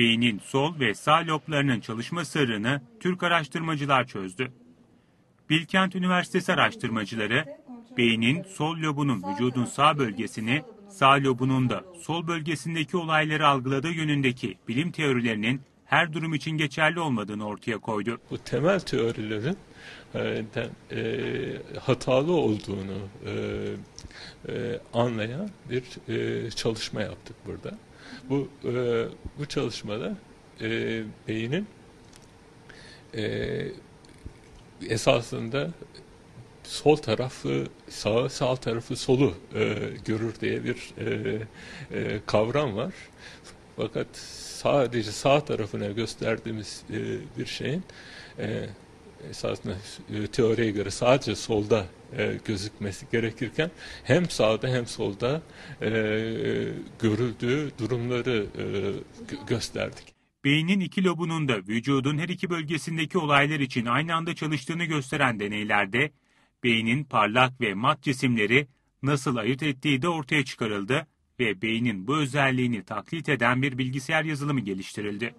Beynin sol ve sağ loblarının çalışma sırrını Türk araştırmacılar çözdü. Bilkent Üniversitesi araştırmacıları, beynin sol lobunun vücudun sağ bölgesini, sağ lobunun da sol bölgesindeki olayları algıladığı yönündeki bilim teorilerinin her durum için geçerli olmadığını ortaya koydu. Bu temel teorilerin e, e, hatalı olduğunu e, e, anlayan bir e, çalışma yaptık burada. Bu e, bu çalışmada e, beynin e, esasında sol tarafı sağı, sağ tarafı solu e, görür diye bir e, e, kavram var. Fakat sadece sağ tarafına gösterdiğimiz e, bir şeyin e, esasında e, teoriye göre sadece solda e, gözükmesi gerekirken hem sağda hem solda e, görüldüğü durumları e, gö- gösterdik. Beynin iki lobunun da vücudun her iki bölgesindeki olaylar için aynı anda çalıştığını gösteren deneylerde, beynin parlak ve mat cisimleri nasıl ayırt ettiği de ortaya çıkarıldı ve beynin bu özelliğini taklit eden bir bilgisayar yazılımı geliştirildi.